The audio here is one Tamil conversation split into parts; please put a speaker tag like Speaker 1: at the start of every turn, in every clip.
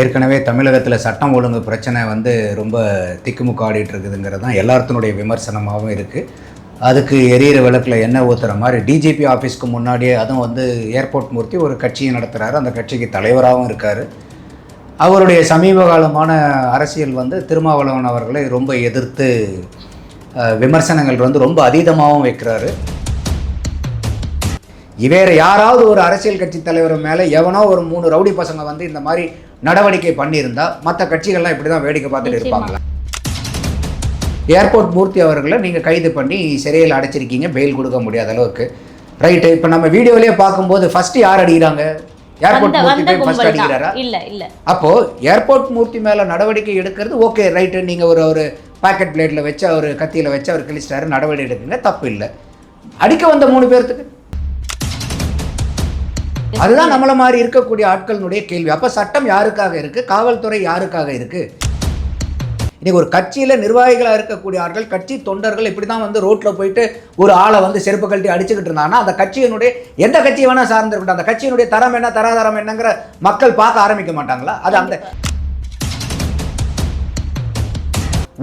Speaker 1: ஏற்கனவே தமிழகத்தில் சட்டம் ஒழுங்கு பிரச்சனை வந்து ரொம்ப திக்குமுக்காடிட்டு இருக்குதுங்கிறது தான் எல்லாத்தினுடைய விமர்சனமாகவும் இருக்குது அதுக்கு எரியிற விளக்கில் என்ன ஊற்றுற மாதிரி டிஜிபி ஆஃபீஸ்க்கு முன்னாடியே அதுவும் வந்து ஏர்போர்ட் மூர்த்தி ஒரு கட்சியை நடத்துகிறாரு அந்த கட்சிக்கு தலைவராகவும் இருக்கார். அவருடைய சமீப காலமான அரசியல் வந்து திருமாவளவன் அவர்களை ரொம்ப எதிர்த்து விமர்சனங்கள் வந்து ரொம்ப அதீதமாகவும் வைக்கிறாரு. வேறு யாராவது ஒரு அரசியல் கட்சி தலைவர் மேலே எவனோ ஒரு மூணு ரவுடி பசங்க வந்து இந்த மாதிரி நடவடிக்கை பண்ணியிருந்தா மற்ற கட்சிகள்லாம் இப்படி தான் வேடிக்கை பார்த்துட்டு
Speaker 2: நிச்சயமா.
Speaker 1: இருப்பாங்களா? ஏர்போர்ட் மூர்த்தி அவர்களை நீங்கள் கைது பண்ணி சிறையில் அடைச்சிருக்கீங்க பெயில் கொடுக்க முடியாத அளவுக்கு. ரைட்டு இப்போ நம்ம வீடியோலயே பார்க்கும்போது ஃபர்ஸ்ட் யார் அடிக்கிறாங்க? ஏர்போர்ட் மூர்த்தி போய் ஃபர்ஸ்ட் அடிக்கிறாரா?
Speaker 2: இல்ல இல்ல.
Speaker 1: அப்போ ஏர்போர்ட் மூர்த்தி மேல நடவடிக்கை எடுக்கிறது ஓகே ரைட்டு. நீங்க ஒரு ஒரு பாக்கெட் பிளேட்ல வச்சு அவர் கத்தியில வச்சு அவர் கிழிச்சிட்டாரு நடவடிக்கை எடுக்குங்க தப்பு இல்லை. அடிக்க வந்த மூணு பேர்த்துக்கு? அதுதான் நம்மள மாதிரி இருக்கக்கூடிய ஆட்களினுடைய கேள்வி. அப்ப சட்டம் யாருக்காக இருக்கு? காவல்துறை யாருக்காக இருக்கு? இன்னைக்கு ஒரு கட்சியில நிர்வாகிகளா இருக்கக்கூடிய ஆட்கள் கட்சி தொண்டர்கள் இப்படி தான் வந்து ரோட்ல போயிட்டு ஒரு ஆளை வந்து செருப்பு கழட்டி அடிச்சுக்கிட்டு இருந்தாங்கன்னா அந்த கட்சியினுடைய எந்த கட்சியை வேணா சார்ந்திருக்கட்டும் அந்த கட்சியினுடைய தரம் என்ன தராதரம் என்னங்கிற மக்கள் பார்க்க ஆரம்பிக்க மாட்டாங்களா? அது அந்த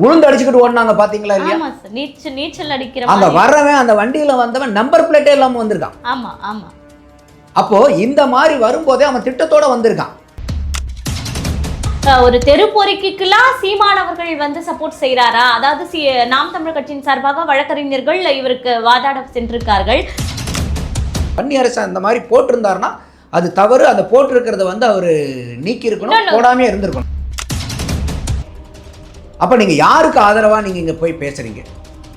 Speaker 1: உளுந்து அடிச்சுக்கிட்டு ஓடினாங்க பாத்தீங்களா இல்லையா?
Speaker 2: நீச்சல் நீச்சல் அடிக்கிற மாதிரி.
Speaker 1: வர்றவன் அந்த வண்டியில வந்தவன் நம்பர் பிளேட்டே இல்லாம வந்திருக்கான்.
Speaker 2: ஆமா ஆமா.
Speaker 1: அப்போ இந்த மாதிரி வரும்போதே அவன் திட்டத்தோட வந்திருக்கான்.
Speaker 2: ஒரு தெரு பொறுக்கிக்கெல்லாம் சீமானவர்கள் வந்து சப்போர்ட் செய்றாரா? அதாவது சி நாம் தமிழர் கட்சியின் சார்பாக வழக்கறிஞர்கள் இவருக்கு வாதாட சென்றிருக்கார்கள்.
Speaker 1: பன்னி அரசு அந்த மாதிரி போட்டிருந்தாருன்னா அது தவறு. அந்த போட்டிருக்கிறத வந்து அவர் நீக்கி இருக்கணும். போடாமே இருந்திருக்கணும். அப்ப நீங்க யாருக்கு ஆதரவா நீங்க இங்க போய் பேசுறீங்க?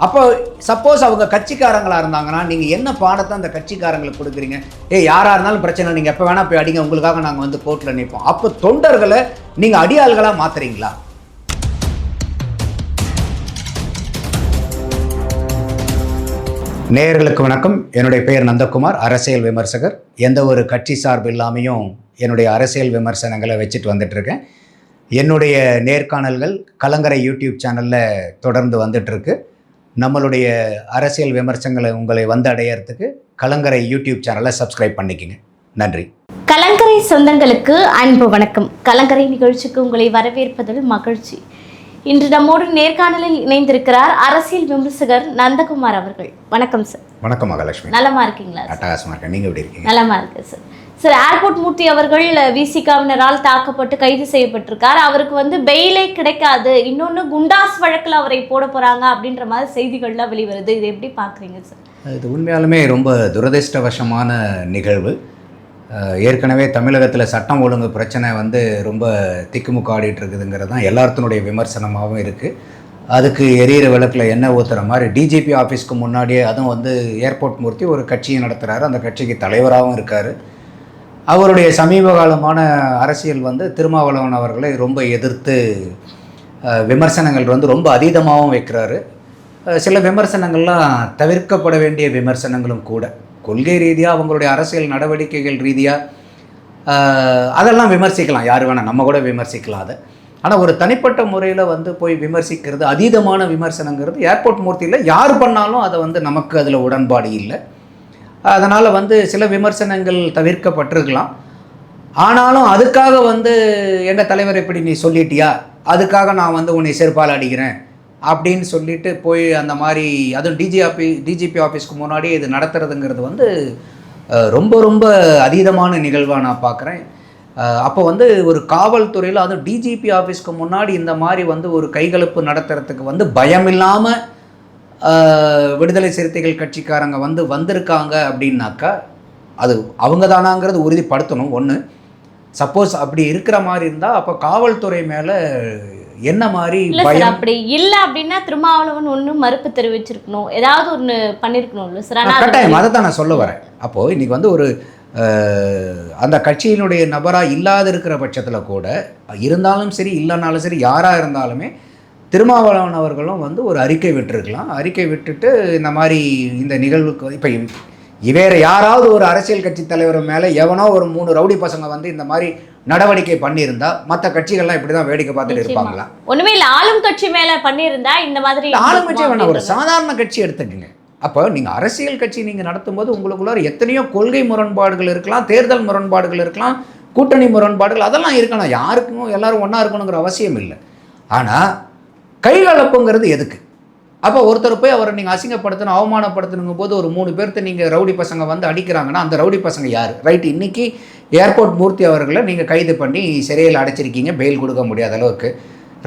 Speaker 1: அப்போ சப்போஸ் அவங்க கட்சிக்காரங்களாக இருந்தாங்கன்னா நீங்கள் என்ன பாடத்தை அந்த கட்சிக்காரங்களுக்கு கொடுக்குறீங்க? ஏ யாரா இருந்தாலும் பிரச்சனை நீங்கள் எப்போ வேணால் போய் அடிங்க. உங்களுக்காக நாங்கள் வந்து கோர்ட்டில் நிற்போம் அப்போ தொண்டர்களை நீங்கள் அடியாள்களாக மாற்றுறீங்களா நேயர்களுக்கு வணக்கம். என்னுடைய பெயர் நந்தகுமார். அரசியல் விமர்சகர். எந்த ஒரு கட்சி சார்பு இல்லாமையும் என்னுடைய அரசியல் விமர்சனங்களை வச்சுட்டு வந்துட்டுருக்கேன். என்னுடைய நேர்காணல்கள் கலங்கரை யூடியூப் சேனலில் தொடர்ந்து வந்துட்டுருக்கு. நம்மளுடைய அரசியல் விமர்சனங்களை உங்களை வந்து அடையறதுக்கு கலங்கரை யூடியூப் சேனலை சப்ஸ்கிரைப் பண்ணிக்கங்க. நன்றி.
Speaker 2: கலங்கரை சொந்தங்களுக்கு அன்பு வணக்கம். கலங்கரை நிகழ்ச்சிக்கு உங்களை வரவேற்பதில் மகிழ்ச்சி. இன்று நம்மோடு நேர்காணலில் இணைந்திருக்கிறார் அரசியல் விமர்சகர் நந்தகுமார் அவர்கள். வணக்கம் சார்
Speaker 1: வணக்கம் மகாலட்சுமி.
Speaker 2: நலமா இருக்கீங்களா சார்?
Speaker 1: அட்டகாசமாக இருக்கேன். நீங்கள் எப்படி இருக்கீங்க?
Speaker 2: நலமா இருக்கு சார் சார் ஏர்போர்ட் மூர்த்தி அவர்கள் விசிகாவினரால் தாக்கப்பட்டு கைது செய்யப்பட்டிருக்கார். அவருக்கு வந்து பெயிலே கிடைக்காது. இன்னொன்று குண்டாஸ் வழக்கில் அவரை போட போகிறாங்க அப்படின்ற மாதிரி செய்திகள்லாம் வெளிவருது. இது எப்படி பார்க்குறீங்க சார்?
Speaker 1: இது உண்மையாலுமே ரொம்ப துரதிர்ஷ்டவசமான நிகழ்வு. ஏற்கனவே தமிழகத்தில் சட்டம் ஒழுங்கு பிரச்சனை வந்து ரொம்ப திக்குமுக்காடிட்டு இருக்குதுங்கிறது தான் எல்லாத்தினுடைய விமர்சனமாகவும் இருக்குது அதுக்கு எரியிற விளக்கில் என்ன ஊற்றுற மாதிரி டிஜிபி ஆஃபீஸ்க்கு முன்னாடியே அதுவும் வந்து ஏர்போர்ட் மூர்த்தி ஒரு கட்சியை நடத்துகிறாரு அந்த கட்சிக்கு தலைவராகவும் இருக்கார். அவருடைய சமீப காலமான அரசியல் வந்து திருமாவளவன் அவர்களை ரொம்ப எதிர்த்து விமர்சனங்கள் வந்து ரொம்ப அதீதமாகவும் வைக்கிறாரு. சில விமர்சனங்கள்லாம் தவிர்க்கப்பட வேண்டிய விமர்சனங்களும் கூட. கொள்கை ரீதியாக அவங்களுடைய அரசியல் நடவடிக்கைகள் ரீதியாக அதெல்லாம் விமர்சிக்கலாம். யார் வேணால் நம்ம கூட விமர்சிக்கலாம் அதை. ஆனால் ஒரு தனிப்பட்ட முறையில் வந்து போய் விமர்சிக்கிறது அதீதமான விமர்சனங்கிறது ஏர்போர்ட் மூர்த்தியில் யார் பண்ணாலும் அதை வந்து நமக்கு அதில் உடன்பாடு இல்லை. அதனால் வந்து சில விமர்சனங்கள் தவிர்க்கப்பட்டிருக்கலாம். ஆனாலும் அதுக்காக வந்து எங்கள் தலைவர் இப்படி நீ சொல்லிட்டியா? அதுக்காக நான் வந்து உன்னை செருப்பால் அடிக்கிறேன் அப்படின்னு சொல்லிட்டு போய் அந்த மாதிரி அதுவும் டிஜி ஆஃபி டிஜிபி ஆஃபீஸ்க்கு முன்னாடி இது நடத்துறதுங்கிறது வந்து ரொம்ப ரொம்ப அதீதமான நிகழ்வாக நான் பார்க்குறேன் அப்போ வந்து ஒரு காவல்துறையில் அதுவும் டிஜிபி ஆஃபீஸ்க்கு முன்னாடி இந்த மாதிரி வந்து ஒரு கைகலப்பு நடத்துறதுக்கு வந்து பயம் இல்லாமல் விடுதலை சிறுத்தைகள் கட்சிக்காரங்க வந்து வந்திருக்காங்க அப்படின்னாக்கா அது அவங்க தானாங்கிறது உறுதிப்படுத்தணும். ஒன்று சப்போஸ் அப்படி இருக்கிற மாதிரி இருந்தால் அப்போ காவல்துறை மேலே என்ன மாதிரி பயம்?
Speaker 2: அப்படி இல்ல அப்படின்னா திருமாவளவன் ஒண்ணு மறுப்பு தெரிவிச்சிருக்கணும். ஏதாவது ஒண்ணு பண்ணிருக்கணும் இல்ல சார்
Speaker 1: கட்டாயம். அதை தான் நான் சொல்ல வரேன். அப்போது இன்னைக்கு வந்து ஒரு அந்த கட்சியினுடைய நபராக இல்லாத இருக்கிற பட்சத்தில் கூட இருந்தாலும் சரி இல்லைனாலும் சரி யாராக இருந்தாலுமே திருமாவளவன் அவர்களும் வந்து ஒரு அறிக்கை விட்டுருக்கலாம். அறிக்கை விட்டுட்டு இந்த மாதிரி இந்த நிகழ்வுக்கு இப்போ வேற யாராவது ஒரு அரசியல் கட்சி தலைவர் மேலே எவனோ ஒரு மூணு ரவுடி பசங்க வந்து இந்த மாதிரி நடவடிக்கை பண்ணியிருந்தா மற்ற கட்சிகள்லாம் இப்படி தான் வேடிக்கை பார்த்துட்டு. இருப்பாங்களா?
Speaker 2: ஒண்ணுமே இல்ல ஆளும் கட்சி மேல பண்ணியிருந்தா இந்த மாதிரி
Speaker 1: ஆளுங்கட்சி வேணாம் ஒரு. சாதாரண கட்சி எடுத்துக்கங்க. அப்போ நீங்கள் அரசியல் கட்சி நீங்கள் நடத்தும்போது உங்களுக்குள்ளார எத்தனையோ கொள்கை முரண்பாடுகள் இருக்கலாம் தேர்தல் முரண்பாடுகள் இருக்கலாம் கூட்டணி முரண்பாடுகள் அதெல்லாம் இருக்கலாம் யாருக்கும் எல்லாரும் ஒன்றா இருக்கணுங்கிற அவசியம் இல்லை. ஆனால் கைகலப்புங்கிறது எதுக்கு? அப்போ ஒருத்தர் போய் அவரை நீங்கள் அசிங்கப்படுத்தணும் அவமானப்படுத்தணுங்க போது ஒரு மூணு பேர்த்த நீங்கள் ரவுடி பசங்க வந்து அடிக்கிறாங்கன்னா அந்த ரவுடி பசங்க யார்? ரைட் இன்னைக்கு ஏர்போர்ட் மூர்த்தி அவர்களை நீங்கள் கைது பண்ணி சிறையில் அடைச்சிருக்கீங்க பெயில் கொடுக்க முடியாத அளவுக்கு.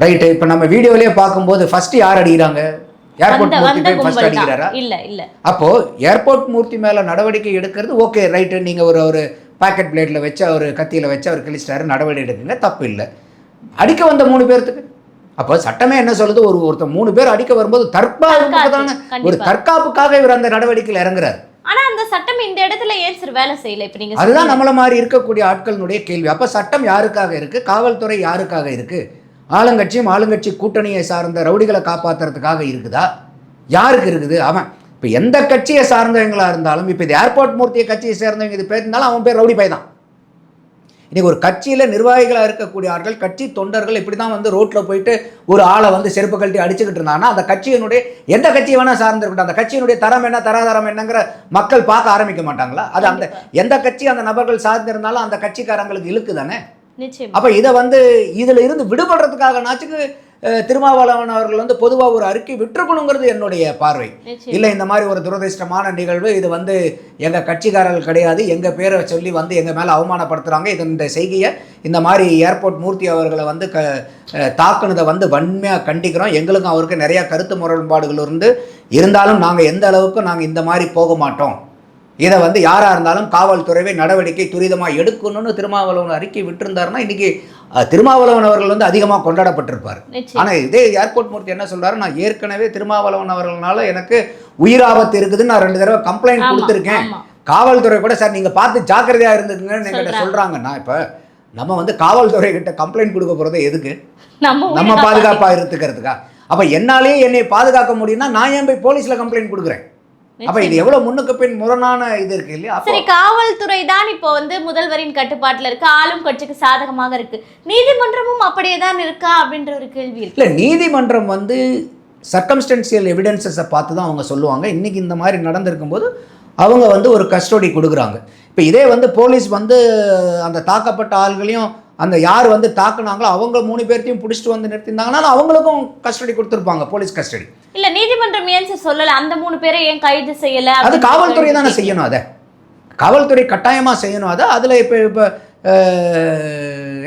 Speaker 1: ரைட்டு இப்போ நம்ம வீடியோலயே பார்க்கும்போது ஃபர்ஸ்ட் யார் அடிக்கிறாங்க? ஏர்போர்ட் மூர்த்தி போய் ஃபர்ஸ்ட் அடிக்கிறாரா?
Speaker 2: இல்ல இல்ல.
Speaker 1: அப்போ ஏர்போர்ட் மூர்த்தி மேல நடவடிக்கை எடுக்கிறது ஓகே ரைட்டு நீங்க ஒரு ஒரு பாக்கெட் பிளேட்ல வச்சு அவர் கத்தியில வச்சு அவர் கிழிச்சிட்டாரு நடவடிக்கை எடுக்குங்க தப்பு இல்லை. அடிக்க வந்த மூணு பேர்த்துக்கு. அப்போ சட்டமே என்ன சொல்லுது? ஒரு ஒருத்தர் மூணு பேர் அடிக்க வரும்போது தற்காப்புக்கு தானே
Speaker 2: தற்காப்பு,
Speaker 1: ஒரு. தற்காப்புக்காக இவர் அந்த நடவடிக்கையில் இறங்குறாரு.
Speaker 2: ஆனா அந்த சட்டம் இந்த இடத்துல ஏன் சார் வேலை செய்யல? இப்ப நீங்க
Speaker 1: அதுதான். நம்மள மாதிரி இருக்கக்கூடிய ஆட்களினுடைய கேள்வி. அப்ப சட்டம் யாருக்காக இருக்கு? காவல்துறை யாருக்காக இருக்கு? ஆளுங்கட்சியும் ஆளுங்கட்சி கூட்டணியை சார்ந்த ரவுடிகளை காப்பாத்துறதுக்காக இருக்குதா? யாருக்கு இருக்குது? அவன் இப்போ எந்த கட்சியை சார்ந்தவங்களா இருந்தாலும் இப்போ இது ஏர்போர்ட் மூர்த்திய கட்சியை சேர்ந்தவங்க இது பேர் இருந்தாலும் அவன் பேர் ரவுடி பை தான் இன்னைக்கு ஒரு கட்சியில் நிர்வாகிகளாக இருக்கக்கூடிய ஆட்கள் கட்சி தொண்டர்கள் இப்படி தான் வந்து ரோட்டில் போயிட்டு ஒரு ஆளை வந்து செருப்பு கழட்டி அடிச்சுக்கிட்டு இருந்தாங்கன்னா அந்த கட்சியினுடைய எந்த கட்சியை வேணால் சார்ந்திருக்கட்டும் அந்த கட்சியினுடைய தரம் என்ன தராதரம் என்னங்கிற மக்கள் பார்க்க ஆரம்பிக்க மாட்டாங்களா? அது அந்த எந்த கட்சி அந்த நபர்கள் சார்ந்திருந்தாலும் அந்த கட்சிக்காரங்களுக்கு இழுக்கு தானே? அப்போ இதை வந்து இதில் இருந்து விடுபடுறதுக்காக நாச்சுக்கு திருமாவளவன் அவர்கள் வந்து பொதுவாக ஒரு அறிக்கை விட்டுருக்கணுங்கிறது என்னுடைய பார்வை. இல்லை இந்த மாதிரி ஒரு துரதிர்ஷ்டமான நிகழ்வு இது வந்து எங்கள் கட்சிக்காரர்கள் கிடையாது எங்கள் பேரை சொல்லி வந்து எங்கள் மேலே அவமானப்படுத்துகிறாங்க இது இந்த செய்கையை இந்த மாதிரி ஏர்போர்ட் மூர்த்தி அவர்களை வந்து க தாக்குனதை வந்து வன்மையாக கண்டிக்கிறோம். எங்களுக்கும் அவருக்கு நிறையா கருத்து முரண்பாடுகள் இருந்து இருந்தாலும் நாங்கள் எந்த அளவுக்கு நாங்கள் இந்த மாதிரி போக மாட்டோம். இதை வந்து யாராக இருந்தாலும் காவல்துறைவே நடவடிக்கை துரிதமாக எடுக்கணும்னு திருமாவளவன் அறிக்கை விட்டிருந்தாருன்னா இன்றைக்கி திருமாவளவன் அவர்கள் வந்து அதிகமாக கொண்டாடப்பட்டிருப்பார். ஆனால் இதே ஏர்போர்ட் மூர்த்தி என்ன சொல்றாரு? நான் ஏற்கனவே திருமாவளவன் அவர்களால எனக்கு உயிராபத்து இருக்குதுன்னு நான் ரெண்டு தடவை கம்ப்ளைண்ட் கொடுத்துருக்கேன். காவல்துறை கூட சார் நீங்க பார்த்து ஜாக்கிரதையா இருந்துக்குங்கன்னு என்கிட்ட
Speaker 2: சொல்றாங்க.
Speaker 1: சொல்றாங்கன்னா இப்ப நம்ம வந்து காவல்துறை கிட்ட கம்ப்ளைண்ட் கொடுக்க போறது எதுக்கு?
Speaker 2: நம்ம உயிரை
Speaker 1: நம்ம
Speaker 2: காப்பாத்தி-
Speaker 1: பாதுகாப்பா இருந்துக்கிறதுக்கா? அப்ப என்னாலேயே என்னை பாதுகாக்க முடியும்னா நான் ஏன் போய் போலீஸ்ல கம்ப்ளைண்ட் கொடுக்குறேன்? அப்ப இது. எவ்வளவு முன்னுக்கு பின் முரணான இது இருக்கு இல்லையா?
Speaker 2: சரி காவல்துறை தான் இப்போ வந்து முதல்வரின் கட்டுப்பாட்டுல இருக்கு. ஆளும் கட்சிக்கு சாதகமாக இருக்கு. நீதிமன்றமும் அப்படியே தான் இருக்கா அப்படின்ற ஒரு கேள்வி இருக்கு.
Speaker 1: இல்லை நீதிமன்றம் வந்து சர்க்கம்ஸ்டன்சியல் எவிடன்சஸை பார்த்து தான் அவங்க சொல்லுவாங்க. இன்றைக்கி இந்த மாதிரி நடந்திருக்கும்போது அவங்க வந்து ஒரு கஸ்டடி கொடுக்குறாங்க. இப்போ இதே வந்து போலீஸ் வந்து அந்த தாக்கப்பட்ட ஆள்களையும் அந்த யார் வந்து தாக்குனாங்களோ அவங்க மூணு பேர்த்தையும் பிடிச்சிட்டு வந்து நிறுத்தியிருந்தாங்கன்னா அவங்களுக்கும் கஸ்டடி கொடுத்துருப்பாங்க போலீஸ் கஸ்டடி
Speaker 2: இல்ல நீதிமன்றம் ஏன் சார் சொல்லல? அந்த மூணு பேரை ஏன் கைது செய்யல?
Speaker 1: அது காவல்துறை தானே. செய்யணும் அதை. காவல்துறை கட்டாயமாக செய்யணும் அதை. அதில் இப்போ இப்போ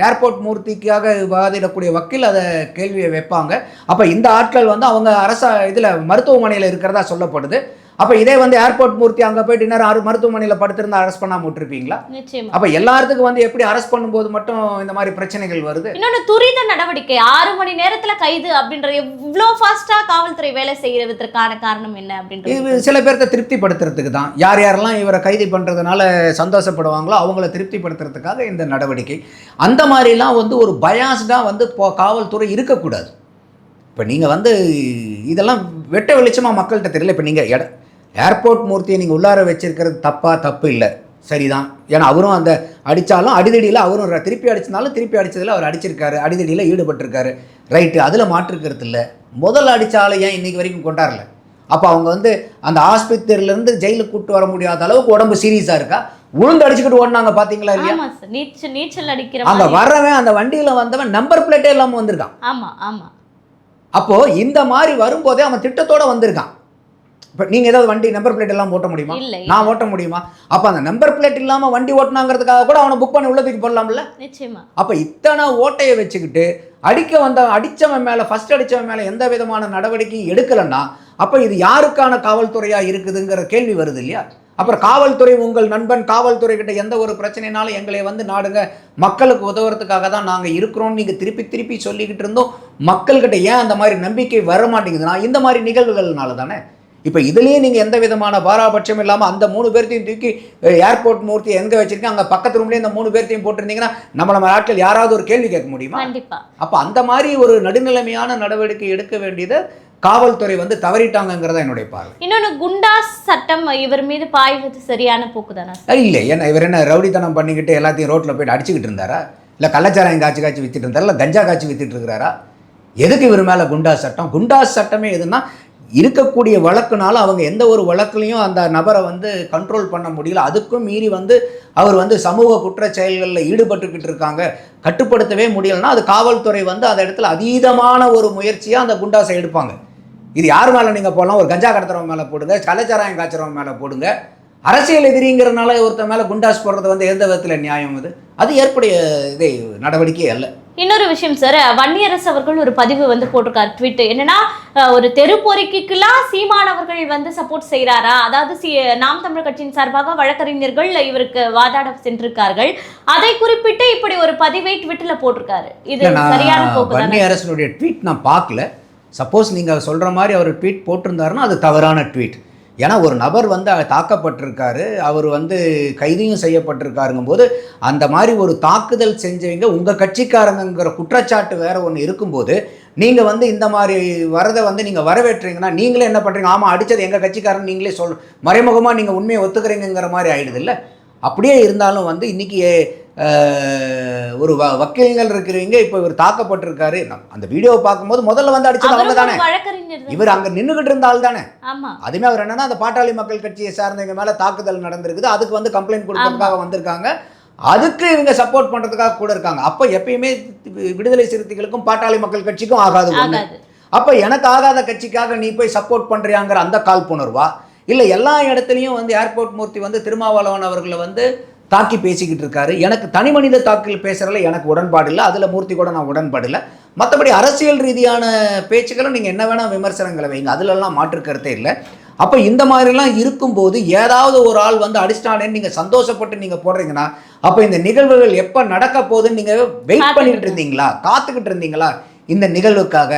Speaker 1: ஏர்போர்ட் மூர்த்திக்காக வாதிடக்கூடிய வக்கீல் அதை கேள்வியை வைப்பாங்க. அப்போ இந்த ஆட்கள் வந்து அவங்க அரச இதில் மருத்துவமனையில் இருக்கிறதா சொல்லப்படுது. அப்போ இதே வந்து ஏர்போர்ட் மூர்த்தி அங்கே போயிட்டு இன்னும் ஆறு மருத்துவமனையில் படுத்திருந்தா அரெஸ்ட் பண்ணாமல் விட்டுருப்பீங்களா?
Speaker 2: நிச்சயமா.
Speaker 1: அப்போ எல்லாத்துக்கும் வந்து எப்படி அரெஸ்ட் பண்ணும்போது மட்டும் இந்த மாதிரி பிரச்சனைகள் வருது?
Speaker 2: இன்னொன்னு துரித நடவடிக்கை. ஆறு மணி நேரத்துல கைது அப்படின்ற எவ்வளோ ஃபாஸ்டா காவல்துறை வேலை செய்யறதுக்கான காரணம் என்ன அப்படின்றது
Speaker 1: இது சில பேர்த்த திருப்திப்படுத்துறதுக்கு தான். யார் யாரெல்லாம் இவரை கைது பண்ணுறதுனால சந்தோஷப்படுவாங்களோ அவங்கள திருப்திப்படுத்துறதுக்காக இந்த நடவடிக்கை. அந்த மாதிரிலாம் வந்து ஒரு பயாஸ்டாக வந்து இப்போ காவல்துறை இருக்கக்கூடாது. இப்போ நீங்கள் வந்து இதெல்லாம் வெட்ட வெளிச்சமாக மக்கள்கிட்ட தெரியல. இப்போ நீங்கள் எட ஏர்போர்ட் மூர்த்தியை நீங்கள் உள்ளார வச்சிருக்கிறது தப்பா தப்பு இல்லை. சரிதான். ஏன்னா அவரும் அந்த அடித்தாலும் அடிதடியில் அவரும் திருப்பி அடிச்சிருந்தாலும் திருப்பி அடிச்சதுல அவர் அடிச்சிருக்காரு. அடிதடியில் ஈடுபட்டிருக்காரு. ரைட்டு அதில் மாற்றுக்கிறது இல்லை. முதல் அடித்த ஆளை ஏன் இன்னைக்கு வரைக்கும் கொண்டாடல? அப்போ அவங்க வந்து அந்த ஆஸ்பத்திரியிலேருந்து ஜெயிலுக்கு கூட்டு வர முடியாத அளவுக்கு உடம்பு சீரியஸாக இருக்கா? உளுந்து அடிச்சுக்கிட்டு ஓடினாங்க பார்த்தீங்களா இல்லையா?
Speaker 2: நீச்சல் நீச்சல் அடிக்கிற மாதிரி.
Speaker 1: வர்றவன் அந்த வண்டியில் வந்தவன் நம்பர் பிளேட்டே இல்லாமல் வந்திருக்கான்.
Speaker 2: ஆமா ஆமா.
Speaker 1: அப்போ இந்த மாதிரி வரும்போதே அவன் திட்டத்தோட வந்திருக்கான். இப்போ நீங்கள் ஏதாவது வண்டி நம்பர் பிளேட் எல்லாம் ஓட்ட முடியுமா? நான் ஓட்ட முடியுமா? அப்போ அந்த நம்பர் பிளேட் இல்லாமல் வண்டி ஓட்டினாங்கிறதுக்காக கூட அவனை புக் பண்ணி உள்ளதுக்கு போடலாம்ல?
Speaker 2: நிச்சயமா.
Speaker 1: அப்போ இத்தனை ஓட்டையை வச்சுக்கிட்டு அடிக்க வந்த அடித்தவன் மேலே ஃபர்ஸ்ட் அடித்தவன் மேலே எந்த விதமான நடவடிக்கையும் எடுக்கலைன்னா அப்போ இது யாருக்கான காவல்துறையாக இருக்குதுங்கிற கேள்வி வருது இல்லையா? அப்புறம் காவல்துறை உங்கள் நண்பன் காவல்துறை கிட்ட எந்த ஒரு பிரச்சனைனாலும் எங்களை வந்து நாடுங்க. மக்களுக்கு உதவுறதுக்காக தான் நாங்கள் இருக்கிறோம்னு நீங்கள் திருப்பி திருப்பி சொல்லிக்கிட்டு இருந்தோம். மக்கள்கிட்ட ஏன் அந்த மாதிரி நம்பிக்கை வர மாட்டேங்குதுன்னா இந்த மாதிரி நிகழ்வுகள்னால தானே. இப்போ இதுலேயே நீங்கள் எந்த விதமான பாராபட்சம் இல்லாமல் அந்த மூணு பேர்த்தையும் தூக்கி ஏர்போர்ட் மூர்த்தி எங்கே வச்சிருக்கீங்க அங்கே பக்கத்து ரூம்லேயே இந்த மூணு பேர்த்தையும் போட்டிருந்தீங்கன்னா நம்ம நம்ம ஆட்கள் யாராவது ஒரு கேள்வி கேட்க முடியுமா?
Speaker 2: கண்டிப்பா.
Speaker 1: அப்போ அந்த மாதிரி ஒரு நடுநிலைமையான நடவடிக்கை எடுக்க வேண்டியதை காவல்துறை வந்து தவறிட்டாங்கங்கிறதா என்னுடைய பார்வை.
Speaker 2: இன்னொன்னு குண்டாஸ் சட்டம் இவர் மீது பாய்வது சரியான போக்கு தானே
Speaker 1: இல்லை. ஏன்னா இவர் என்ன ரவுடித்தனம் பண்ணிக்கிட்டு எல்லாத்தையும் ரோட்டில் போயிட்டு அடிச்சுக்கிட்டு இருந்தாரா? இல்லை கள்ளச்சாராயம் காய்ச்சி காய்ச்சி வித்துட்டு இருந்தாரா? இல்லை கஞ்சா காய்ச்சி வித்துட்டு இருக்கிறாரா? எதுக்கு இவர் மேலே குண்டாஸ் சட்டம்? குண்டாஸ் சட்டமே எதுன்னா இருக்கக்கூடிய வழக்குனால அவங்க எந்த ஒரு வழக்குலையும் அந்த நபரை வந்து கண்ட்ரோல் பண்ண முடியல. அதுக்கும் மீறி வந்து அவர் வந்து சமூக குற்ற செயல்களில் ஈடுபட்டுக்கிட்டு இருக்காங்க. கட்டுப்படுத்தவே முடியலன்னா அது காவல்துறை வந்து அந்த இடத்துல அதீதமான ஒரு முயற்சியாக அந்த குண்டாசை எடுப்பாங்க. இது யார் மேலே நீங்கள் போகலாம் ஒரு கஞ்சா கடத்துறவங்க மேலே போடுங்க கலாச்சாரம் காய்ச்சறவங்க மேலே போடுங்க. அரசியல் எதிரிங்கிறனால ஒருத்தன் மேலே குண்டாஸ் போடுறது வந்து எந்த விதத்தில் நியாயம் அது? அது ஏற்புடைய இதே நடவடிக்கை அல்ல.
Speaker 2: இன்னொரு விஷயம் சார் வன்னியரசு அவர்கள் ஒரு பதிவு வந்து போட்டிருக்காரு ட்வீட் என்னன்னா ஒரு தெரு பொறிக்குலாம் சீமானவர்கள் வந்து சப்போர்ட் செய்றாரா? அதாவது சி நாம் தமிழர் கட்சியின் சார்பாக வழக்கறிஞர்கள் இவருக்கு வாதாட சென்றிருக்கார்கள். அதை குறிப்பிட்டு இப்படி ஒரு பதிவை ட்விட்டர்ல போட்டிருக்காரு. இது சரியான போக்கு
Speaker 1: வன்னி அரசனுடைய ட்வீட் நான் பார்க்கல. சப்போஸ் நீங்கள் சொல்கிற மாதிரி அவர் ட்வீட் போட்டிருந்தாருன்னா அது தவறான ட்வீட் ஏன்னா ஒரு நபர் வந்து தாக்கப்பட்டிருக்காரு அவர் வந்து கைதியும் செய்யப்பட்டிருக்காருங்கும் போது அந்த மாதிரி ஒரு தாக்குதல் செஞ்சவங்க உங்கள் கட்சிக்காரங்கிற குற்றச்சாட்டு வேற ஒன்று இருக்கும்போது நீங்கள் வந்து இந்த மாதிரி வரதை வந்து நீங்கள் வரவேற்றீங்கன்னா நீங்களே என்ன பண்ணுறீங்க ஆமாம் அடித்தது எங்கள் கட்சிக்காரன் நீங்களே சொல் மறைமுகமாக நீங்கள் உண்மையை ஒத்துக்கிறீங்கிற மாதிரி ஆயிடுது இல்லை? அப்படியே இருந்தாலும் வந்து இன்றைக்கி ஒரு வக்கீல்கள் இருக்கிறவங்க இப்போ இவர் தாக்கப்பட்டிருக்காரு. அந்த வீடியோவை பார்க்கும்போது முதல்ல வந்து அடிச்சது அவங்க தானே. இவர் அங்கே நின்றுகிட்டு இருந்த ஆள் தானே அதுமே அவர் என்னன்னா அந்த பாட்டாளி மக்கள் கட்சியை சார்ந்தவங்க மேலே தாக்குதல் நடந்திருக்குது. அதுக்கு வந்து கம்ப்ளைண்ட் கொடுக்கறதுக்காக வந்திருக்காங்க. அதுக்கு இவங்க சப்போர்ட் பண்ணுறதுக்காக கூட இருக்காங்க. அப்போ எப்பயுமே விடுதலை சிறுத்தைகளுக்கும் பாட்டாளி மக்கள் கட்சிக்கும் ஆகாது
Speaker 2: ஆகாது.
Speaker 1: அப்போ எனக்கு ஆகாத கட்சிக்காக நீ போய் சப்போர்ட் பண்ணுறியாங்கிற அந்த காழ்ப்புணர்வா? இல்லை எல்லா இடத்துலையும் வந்து ஏர்போர்ட் மூர்த்தி வந்து திருமாவளவன் அவர்களை வந்து தாக்கி பேசிக்கிட்டு இருக்காரு. எனக்கு தனி மனித தாக்கல் பேசுறதுல எனக்கு உடன்பாடு இல்லை. அதில் மூர்த்தி கூட நான் உடன்பாடு இல்லை மற்றபடி அரசியல் ரீதியான பேச்சுக்களும் நீங்கள் என்ன வேணால் விமர்சனங்களை வைங்க. அதிலெல்லாம் மாற்று கருத்தே இல்லை. அப்போ இந்த மாதிரிலாம் இருக்கும்போது ஏதாவது ஒரு ஆள் வந்து அடிச்சிட்டானேன்னு நீங்கள் சந்தோஷப்பட்டு நீங்கள் போடுறீங்கன்னா அப்போ இந்த நிகழ்வுகள் எப்போ நடக்க போகுதுன்னு நீங்கள் வெயிட் பண்ணிட்டு இருந்தீங்களா? காத்துக்கிட்டு இருந்தீங்களா? இந்த நிகழ்வுக்காக?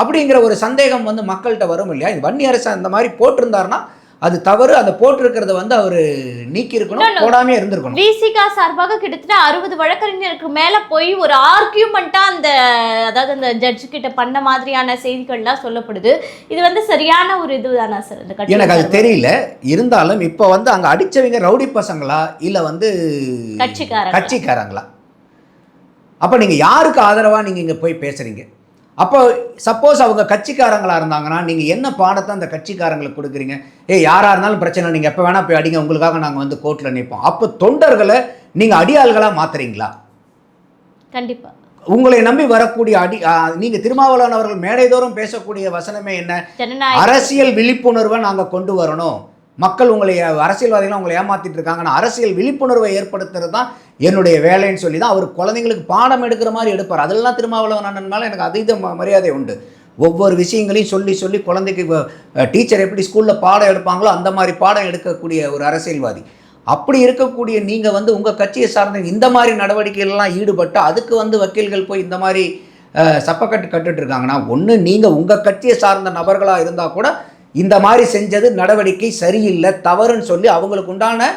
Speaker 1: அப்படிங்கிற ஒரு சந்தேகம் வந்து மக்கள்கிட்ட வரும் இல்லையா? இந்த வன்னி அரசு அந்த மாதிரி போட்டிருந்தாருன்னா அது தவறு அந்த போட்டிருக்கிறத வந்து அவர் நீக்கி இருக்கணும். போடாமே இருந்திருக்கணும்.
Speaker 2: விசிகா சார்பாக கிட்டத்தட்ட அறுபது வழக்கறிஞருக்கு மேல போய் ஒரு ஆர்கியூமெண்ட்டா அந்த அதாவது அந்த ஜட்ஜு கிட்ட பண்ண மாதிரியான செய்திகள்லாம் சொல்லப்படுது. இது வந்து சரியான ஒரு இதுதானா சார் இந்த கட்சி
Speaker 1: எனக்கு அது தெரியல. இருந்தாலும் இப்போ வந்து அங்கே அடிச்சவங்க ரவுடி பசங்களா? இல்லை வந்து
Speaker 2: கட்சிக்காரங்களா?
Speaker 1: கட்சிக்காரங்களா? அப்போ நீங்கள் யாருக்கு ஆதரவாக நீங்கள் இங்கே போய் பேசுகிறீங்க அப்போ சப்போஸ் அவங்க கட்சிக்காரங்களா இருந்தாங்கன்னா நீங்கள் என்ன பாடத்தை அந்த கட்சிக்காரங்களுக்கு கொடுக்குறீங்க? ஏ யாராக இருந்தாலும் பிரச்சனை நீங்கள் எப்போ வேணால் போய் அடிங்க. உங்களுக்காக நாங்கள் வந்து கோர்ட்டில் நிற்போம் அப்போ தொண்டர்களை நீங்கள் அடியாள்களாக மாத்துறீங்களா?
Speaker 2: கண்டிப்பா.
Speaker 1: உங்களை நம்பி வரக்கூடிய அடி நீங்கள் திருமாவளவன் அவர்கள் மேடைதோறும் பேசக்கூடிய வசனமே என்ன? அரசியல் விழிப்புணர்வை நாங்கள் கொண்டு வரணும். மக்கள் உங்களை அரசியல்வாதிகள் உங்களை ஏமாத்திட்டு இருக்காங்கன்னா அரசியல் விழிப்புணர்வை ஏற்படுத்துறது தான் என்னுடைய வேலைன்னு சொல்லி தான் அவர் குழந்தைங்களுக்கு பாடம் எடுக்கிற மாதிரி எடுப்பார். அதெல்லாம் திருமாவளவன் அண்ணன் மேலே எனக்கு அதீத மரியாதை உண்டு. ஒவ்வொரு விஷயங்களையும் சொல்லி சொல்லி குழந்தைக்கு டீச்சர் எப்படி ஸ்கூலில் பாடம் எடுப்பாங்களோ அந்த மாதிரி பாடம் எடுக்கக்கூடிய ஒரு அரசியல்வாதி. அப்படி இருக்கக்கூடிய நீங்கள் வந்து உங்கள் கட்சியை சார்ந்த இந்த மாதிரி நடவடிக்கைகள்லாம் ஈடுபட்டு அதுக்கு வந்து வக்கீல்கள் போய் இந்த மாதிரி சப்பக்கட்டு கட்டுட்ருக்காங்கன்னா ஒன்று நீங்கள் உங்கள் கட்சியை சார்ந்த நபர்களாக இருந்தால் கூட இந்த மாதிரி செஞ்சது நடவடிக்கை சரியில்லை தவறுன்னு சொல்லி அவங்களுக்கு உண்டான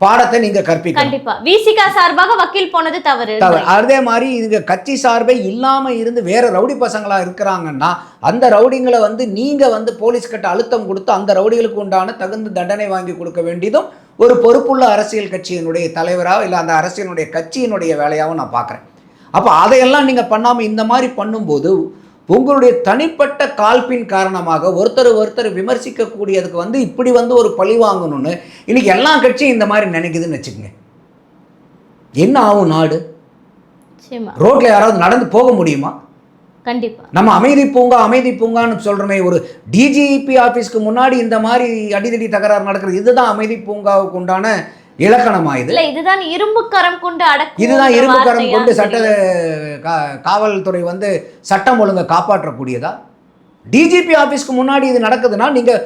Speaker 1: பாடத்தை நீங்கள் கற்பிக்கணும்.
Speaker 2: கண்டிப்பா. விசிகா சார்பாக வக்கீல் போனது தவறு.
Speaker 1: தவறு. அதே மாதிரி இதுங்க கட்சி சார்பே இல்லாமல் இருந்து வேற ரவுடி பசங்களாக இருக்கிறாங்கன்னா அந்த ரவுடிங்களை வந்து நீங்கள் வந்து போலீஸ் கிட்ட அழுத்தம் கொடுத்து அந்த ரவுடிகளுக்கு உண்டான தகுந்த தண்டனை வாங்கி கொடுக்க வேண்டியதும் ஒரு பொறுப்புள்ள அரசியல் கட்சியினுடைய தலைவராக இல்லை அந்த அரசியலுடைய கட்சியினுடைய வேலையாகவும் நான் பார்க்குறேன் அப்போ அதையெல்லாம் நீங்கள் பண்ணாமல் இந்த மாதிரி பண்ணும்போது உங்களுடைய தனிப்பட்ட காழ்ப்பின் காரணமாக ஒருத்தர் ஒருத்தர் விமர்சிக்கக்கூடியதுக்கு வந்து இப்படி வந்து ஒரு பழி வாங்கணும்னு இன்னைக்கு எல்லா கட்சியும் இந்த மாதிரி நினைக்குதுன்னு வச்சுக்கோங்க. என்ன ஆகும் நாடு? ரோட்ல யாராவது நடந்து போக முடியுமா?
Speaker 2: கண்டிப்பா.
Speaker 1: நம்ம அமைதி பூங்கா அமைதி பூங்கான்னு சொல்றோமே ஒரு டிஜிபி ஆபீஸ்க்கு முன்னாடி இந்த மாதிரி அடிதடி தகராறு நடக்கிறது இதுதான் அமைதி பூங்காவுக்கு உண்டான இலக்கணமா இது
Speaker 2: இல்ல இதுதான் இரும்பு கரம் கொண்டு அடக்கு
Speaker 1: இதுதான் இரும்பு கரம் கொண்டு சட்ட காவல்துறை வந்து சட்டம் ஒழுங்கை காப்பாற்றக்கூடியதா? டிஜிபி ஆஃபீஸ்க்கு முன்னாடி இது நடக்குதுன்னா நீங்கள்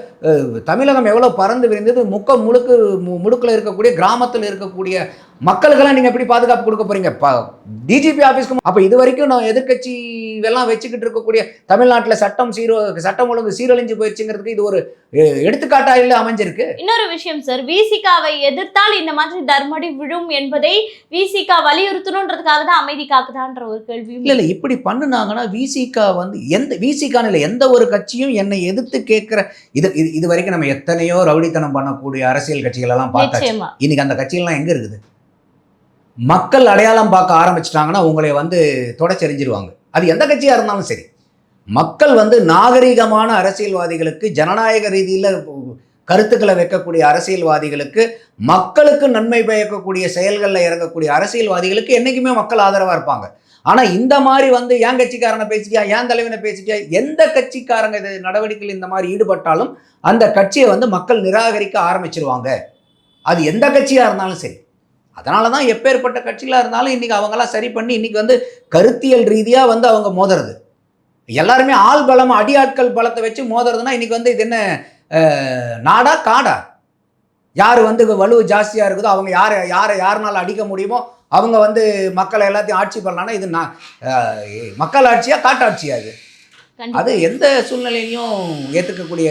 Speaker 1: தமிழகம் எவ்வளோ பறந்து விரிந்தது முக்க முழுக்கு முடுக்கில் இருக்கக்கூடிய கிராமத்தில் இருக்கக்கூடிய மக்களுக்கெல்லாம் நீங்கள் எப்படி பாதுகாப்பு கொடுக்க போறீங்க? டிஜிபி ஆஃபீஸ்க்கு அப்போ இது வரைக்கும் நான் எதிர்க்கட்சி இதெல்லாம் வச்சுக்கிட்டு இருக்கக்கூடிய தமிழ்நாட்டில் சட்டம் சீரோ சட்டம் ஒழுங்கு சீரழிஞ்சு போயிடுச்சுங்கிறதுக்கு இது ஒரு எடுத்துக்காட்டா இல்லை அமைஞ்சிருக்கு.
Speaker 2: இன்னொரு விஷயம் சார் விசிகாவை எதிர்த்தால் இந்த மாதிரி தர்மடி விழும் என்பதை விசிகா வலியுறுத்தணுன்றதுக்காக தான் அமைதி காக்குதான்ற ஒரு கேள்வியும்
Speaker 1: இல்லை இல்லை. இப்படி பண்ணுனாங்கன்னா விசிகா வந்து எந்த விசிகான்னு இல்லை எந்த ஒரு கட்சியும் என்னை எதிர்த்து கேட்குற இது இது வரைக்கும் நம்ம எத்தனையோ ரவுடித்தனம் பண்ணக்கூடிய அரசியல் கட்சிகள் எல்லாம் பார்த்தாச்சு இன்னைக்கு அந்த கட்சிகள்லாம் எங்கே இருக்குது? மக்கள் அடையாளம் பார்க்க ஆரம்பிச்சிட்டாங்கன்னா உங்களை வந்து தொடச்செறிஞ்சிருவாங்க. அது எந்த கட்சியாக இருந்தாலும் சரி. மக்கள் வந்து நாகரிகமான அரசியல்வாதிகளுக்கு ஜனநாயக ரீதியில் கருத்துக்களை வைக்கக்கூடிய அரசியல்வாதிகளுக்கு மக்களுக்கு நன்மை பயக்கக்கூடிய செயல்களில் இறங்கக்கூடிய அரசியல்வாதிகளுக்கு என்றைக்குமே மக்கள் ஆதரவாக இருப்பாங்க. ஆனால் இந்த மாதிரி வந்து என் கட்சிக்காரனை பேசிட்டியா என் தலைவனை பேசிட்டியா எந்த கட்சிக்காரங்க இது நடவடிக்கையில் இந்த மாதிரி ஈடுபட்டாலும் அந்த கட்சியை வந்து மக்கள் நிராகரிக்க ஆரம்பிச்சிருவாங்க. அது எந்த கட்சியாக இருந்தாலும் சரி. அதனால தான் எப்பேற்பட்ட கட்சிகளாக இருந்தாலும் இன்றைக்கி அவங்கெல்லாம் சரி பண்ணி இன்றைக்கி வந்து கருத்தியல் ரீதியாக வந்து அவங்க மோதுறது. எல்லாருமே ஆள் பலம் அடியாட்கள் பலத்தை வச்சு மோதுறதுன்னா இன்றைக்கி வந்து இது என்ன நாடா காடா? யார் வந்து வலு ஜாஸ்தியாக இருக்குதோ அவங்க யாரை யாரை யாருனால அடிக்க முடியுமோ அவங்க வந்து மக்களை எல்லாத்தையும் ஆட்சி பண்ணலான்னா இது நான் மக்கள் ஆட்சியா காட்டாட்சியா
Speaker 2: கண்டிப்பா.
Speaker 1: அது எந்த சூழ்நிலையிலையும் ஏற்றுக்கக்கூடிய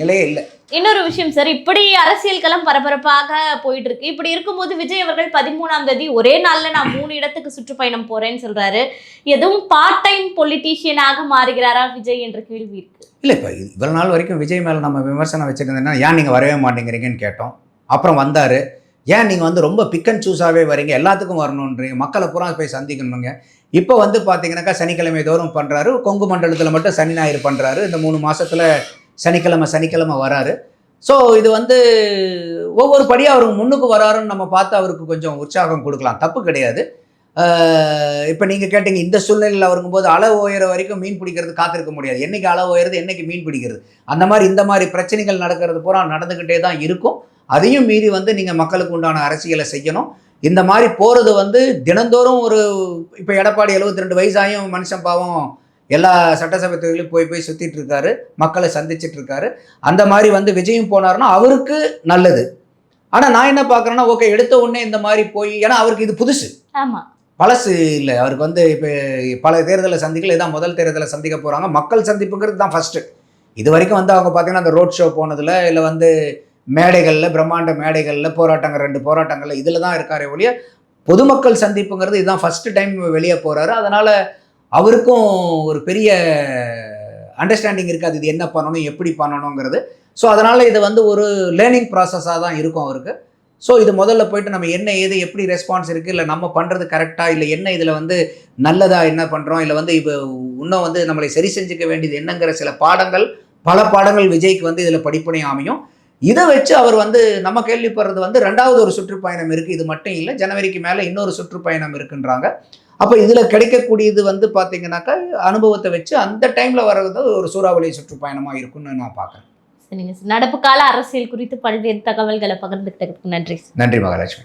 Speaker 1: நிலையே இல்லை.
Speaker 2: இன்னொரு விஷயம் சார் இப்படி அரசியல் களம் பரபரப்பாக போயிட்டு இருக்கு இப்படி இருக்கும்போது விஜய் அவர்கள் பதிமூணாம் தேதி ஒரே நாள்ல நான் மூணு இடத்துக்கு சுற்றுப்பயணம் போறேன்னு சொல்றாரு. எதுவும் பார்ட் டைம் பொலிட்டீஷியனாக மாறுகிறாரா விஜய் என்ற கேள்வி இருக்கு.
Speaker 1: இல்லை இப்போ இவ்வளோ நாள் வரைக்கும் விஜய் மேலே நம்ம விமர்சனம் வச்சுருந்தோன்னா ஏன் நீங்கள் வரவே மாட்டேங்கிறீங்கன்னு கேட்டோம். அப்புறம் வந்தார். ஏன் நீங்கள் வந்து ரொம்ப பிக் அண்ட் சூஸாகவே வரீங்க? எல்லாத்துக்கும் வரணுன்றீங்க. மக்களை பூரா போய் சந்திக்கணுங்க. இப்போ வந்து பார்த்தீங்கன்னாக்கா சனிக்கிழமை தோறும் பண்ணுறாரு கொங்கு மண்டலத்தில் மட்டும் சனி ஞாயிறு பண்ணுறாரு இந்த மூணு மாதத்தில் சனிக்கிழமை சனிக்கிழமை வராரு. ஸோ இது வந்து ஒவ்வொரு படியாக அவர் முன்னுக்கு வராருன்னு நம்ம பார்த்து அவருக்கு கொஞ்சம் உற்சாகம் கொடுக்கலாம். தப்பு கிடையாது. இப்போ நீங்கள் கேட்டீங்க இந்த சூழ்நிலையில் அவருக்கும் போது அலை ஓயிற வரைக்கும் மீன் பிடிக்கிறது காத்திருக்க முடியாது. என்றைக்கு அளவு ஓயிறது என்னைக்கு மீன் பிடிக்கிறது. அந்த மாதிரி இந்த மாதிரி பிரச்சனைகள் நடக்கிறது பூரா நடந்துக்கிட்டே தான் இருக்கும். அதையும் மீறி வந்து நீங்கள் மக்களுக்கு உண்டான அரசியலை செய்யணும். இந்த மாதிரி போகிறது வந்து தினந்தோறும் ஒரு இப்போ எடப்பாடி 72 ரெண்டு வயசாயும் மனுஷன் பாவம் எல்லா சட்டசபை தொகுதியிலும் போய் போய் சுற்றிட்டு இருக்காரு மக்களை சந்திச்சிட்டு இருக்காரு அந்த மாதிரி வந்து விஜயும் போனாருன்னா அவருக்கு நல்லது. ஆனால் நான் என்ன பார்க்குறேன்னா ஓகே எடுத்த உடனே இந்த மாதிரி போய் ஏன்னா அவருக்கு இது புதுசு.
Speaker 2: ஆமா.
Speaker 1: பழசு இல்லை. அவருக்கு வந்து இப்போ பல தேர்தலை சந்திக்கல இதான் முதல் தேர்தலை சந்திக்க போகிறாங்க மக்கள் சந்திப்புங்கிறது தான் ஃபஸ்ட்டு இது வரைக்கும் வந்து அவங்க பார்த்தீங்கன்னா அந்த ரோட் ஷோ போனதில் இல்லை வந்து மேடைகளில் பிரம்மாண்ட மேடைகளில் போராட்டங்கள் ரெண்டு போராட்டங்களில் இதில் தான் இருக்காரே ஒழிய பொதுமக்கள் சந்திப்புங்கிறது இதுதான் ஃபஸ்ட்டு டைம் வெளியே போகிறாரு அதனால் அவருக்கும் ஒரு பெரிய அண்டர்ஸ்டாண்டிங் இருக்காது இது என்ன பண்ணணும் எப்படி பண்ணணுங்கிறது. ஸோ அதனால் இது வந்து ஒரு லேர்னிங் ப்ராசஸாக தான் இருக்கும் அவருக்கு. ஸோ இது முதல்ல போயிட்டு நம்ம என்ன ஏது எப்படி ரெஸ்பான்ஸ் இருக்குது இல்லை நம்ம பண்ணுறது கரெக்டாக இல்லை என்ன இதில் வந்து நல்லதாக என்ன பண்ணுறோம் இல்லை வந்து இப்போ இன்னும் வந்து நம்மளை சரி செஞ்சுக்க வேண்டியது என்னங்கிற சில பாடங்கள் பல பாடங்கள் விஜய்க்கு வந்து இதில் படிப்பனை அமையும். இதை வச்சு அவர் வந்து நம்ம கேள்விப்படுறது வந்து ரெண்டாவது ஒரு சுற்றுப்பயணம் இருக்குது இது மட்டும் இல்லை ஜனவரிக்கு மேலே இன்னொரு சுற்றுப்பயணம் இருக்குன்றாங்க. அப்போ இதில் கிடைக்கக்கூடியது வந்து பார்த்தீங்கன்னாக்கா அனுபவத்தை வச்சு அந்த டைமில் வர்றது ஒரு சூறாவளி சுற்றுப்பயணமாக இருக்கும்னு நான் பார்க்குறேன்
Speaker 2: சரிங்க சார். நடப்பு கால அரசியல் குறித்து பல்வேறு தகவல்களை பகிர்ந்துக்கிட்டதுக்கு நன்றி
Speaker 1: நன்றி மகாலட்சுமி.